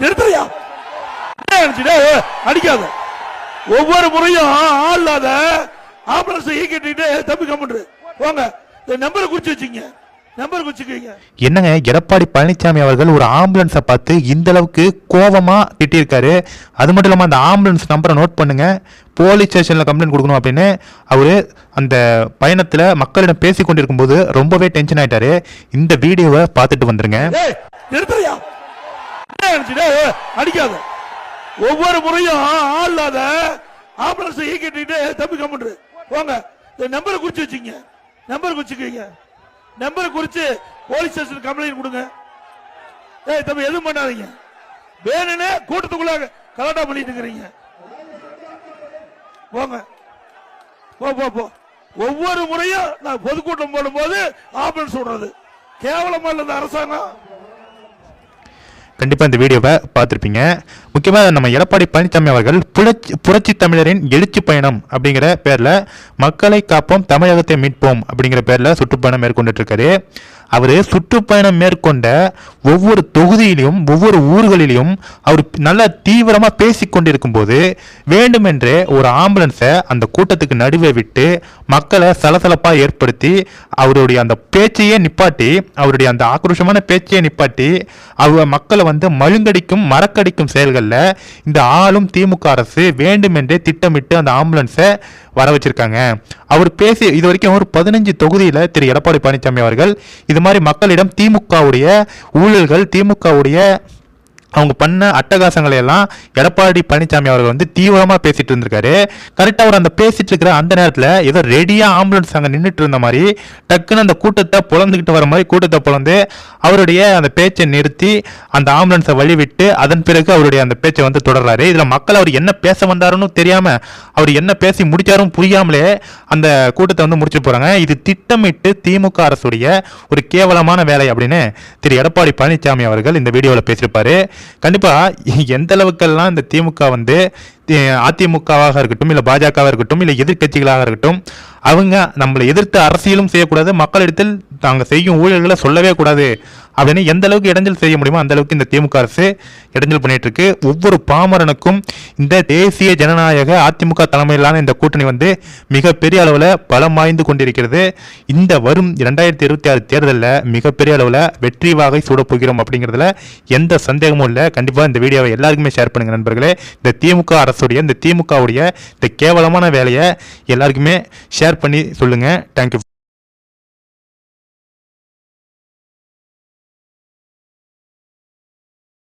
நிறுத்துறியா? அடிக்காத. ஒவ்வொரு முறையும் ஆள் இல்லாத ஆம்புலன்ஸ் ஈக்கிட்டு தம்பி போங்க. இந்த நம்பரை குறிச்சு வச்சுங்க என்னங்க எடப்பாடி பழனிசாமி அவர்கள் ஒரு ஆம்புலன்ஸை பார்த்து இந்த அளவுக்கு கோவமா திட்டியிருக்காரு. அது மட்டும் இல்லாமல் அந்த ஆம்புலன்ஸ் நம்பரை நோட் பண்ணுங்க. போலீஸ் ஸ்டேஷனில் கம்ப்ளைண்ட் கொடுக்கணும் அப்படின்னு அவர் அந்த பயணத்தில் மக்களிடம் பேசி கொண்டிருக்கும் போது ரொம்பவே டென்ஷன் ஆயிட்டாரு. இந்த வீடியோவை பார்த்துட்டு வந்துருங்க ஏய் நிறுத்துறியா என்ன நினைச்சுட்ட? ஏய், அடிக்காத. ஒவ்வொரு முறையும் ஆள் இல்லாத ஆம்புலன்ஸ் ஈக்கிட்டு தம்பி கம்முன்று போங்க. இந்த நம்பரை குறிச்சு வச்சுங்க நம்பர் குறிச்சுக்கீங்க நம்பரை குறிச்சு போலீஸ் ஸ்டேஷன் கம்ப்ளைண்ட் கொடுங்க. ஏய் தம்பி எதுவும் பண்ணாதீங்க. வேணும்னு கூட்டத்துக்குள்ள கலாட்டா பண்ணிட்டு இருக்கிறீங்க. போங்க. போ போ போ. ஒவ்வொரு முறையும் நான் பொதுக்கூட்டம் போடும்போது ஆம்புலன்ஸ் விடுறது கேவலமா இல்ல இந்த அரசாங்கம்? கண்டிப்பாக இந்த வீடியோவை பார்த்துருப்பீங்க. முக்கியமாக நம்ம எடப்பாடி பழனிசாமி அவர்கள் புரட்சி புரட்சி தமிழரின் எழுச்சி பயணம் அப்படிங்கிற பேரில் மக்களை காப்போம் தமிழகத்தை மீட்போம் அப்படிங்கிற பேரில் சுற்றுப்பயணம் மேற்கொண்டுட்டு இருக்காரு. அவர் சுற்றுப்பயணம் மேற்கொண்ட ஒவ்வொரு தொகுதியிலும் ஒவ்வொரு ஊர்களிலும் அவர் நல்ல தீவிரமாக பேசி கொண்டிருக்கும் போது வேண்டுமென்றே ஒரு ஆம்புலன்ஸை அந்த கூட்டத்துக்கு நடுவே விட்டு மக்களை சலசலப்பாக ஏற்படுத்தி அவருடைய அந்த பேச்சையே நிப்பாட்டி அவருடைய அந்த ஆக்ரோஷமான பேச்சையே நிப்பாட்டி அவ மக்களை வந்து மழுங்கடிக்கும் மறக்கடிக்கும் செயல்களில் இந்த ஆளும் திமுக அரசு வேண்டுமென்றே திட்டமிட்டு அந்த ஆம்புலன்ஸை வர வச்சிருக்காங்க. அவர் பேசி இது வரைக்கும் ஒரு பதினஞ்சு தொகுதியில் திரு எடப்பாடி பழனிசாமி அவர்கள் இது மாதிரி மக்களிடம் திமுகவுடைய ஊழல்கள் திமுகவுடைய அவங்க பண்ண அட்டகாசங்களை எல்லாம் எடப்பாடி பழனிசாமி அவர்கள் வந்து தீவிரமாக பேசிட்டு இருந்திருக்காரு. கரெக்டாக அவர் அந்த பேசிட்டு இருக்கிற அந்த நேரத்தில் ஏதோ ரெடியாக ஆம்புலன்ஸ் அங்கே நின்றுட்டு இருந்த மாதிரி டக்குன்னு அந்த கூட்டத்தை புலந்துக்கிட்டு வர மாதிரி கூட்டத்தை புலந்து அவருடைய அந்த பேச்சை நிறுத்தி அந்த ஆம்புலன்ஸை வழிவிட்டு அதன் பிறகு அவருடைய அந்த பேச்சை வந்து தொடர்றாரு. இதில் மக்கள் அவர் என்ன பேச வந்தாருன்னு தெரியாமல் அவர் என்ன பேசி முடிச்சாரும் புரியாமலே அந்த கூட்டத்தை வந்து முடிச்சுட்டு போகிறாங்க இது திட்டமிட்டு திமுக அரசுடைய ஒரு கேவலமான வேலை அப்படின்னு திரு எடப்பாடி பழனிசாமி அவர்கள் இந்த வீடியோவில் பேசியிருப்பாரு. கண்டிப்பாக எந்த அளவுக்கெல்லாம் இந்த திமுக வந்து அதிமுகவாக இருக்கட்டும் இல்லை பாஜகவாக இருக்கட்டும் இல்லை எதிர்க்கட்சிகளாக இருக்கட்டும் அவங்க நம்மளை எதிர்த்து அரசியலும் செய்யக்கூடாது மக்களிடத்தில் தாங்கள் செய்யும் ஊழல்களை சொல்லவே கூடாது அப்படின்னு எந்த அளவுக்கு இடைஞ்சல் செய்ய முடியுமோ அந்த அளவுக்கு இந்த திமுக அரசு இடைஞ்சல் பண்ணிட்டு இருக்கு. ஒவ்வொரு பாமரனுக்கும் இந்த தேசிய ஜனநாயக அதிமுக தலைமையிலான இந்த கூட்டணி வந்து மிகப்பெரிய அளவில் பலம் வாய்ந்து கொண்டிருக்கிறது. இந்த வரும் இரண்டாயிரத்தி இருபத்தி ஆறு தேர்தலில் மிகப்பெரிய அளவில் வெற்றி வாகை சூடப்போகிறோம் அப்படிங்கிறதுல எந்த சந்தேகமும் இல்லை. கண்டிப்பாக இந்த வீடியோவை எல்லாருக்குமே ஷேர் பண்ணுங்க நண்பர்களே. இந்த திமுக அரசுடைய இந்த திமுகவுடைய இந்த கேவலமான வேலையை எல்லாருக்குமே ஷேர் பண்ணி சொல்லுங்க. தேங்க்யூ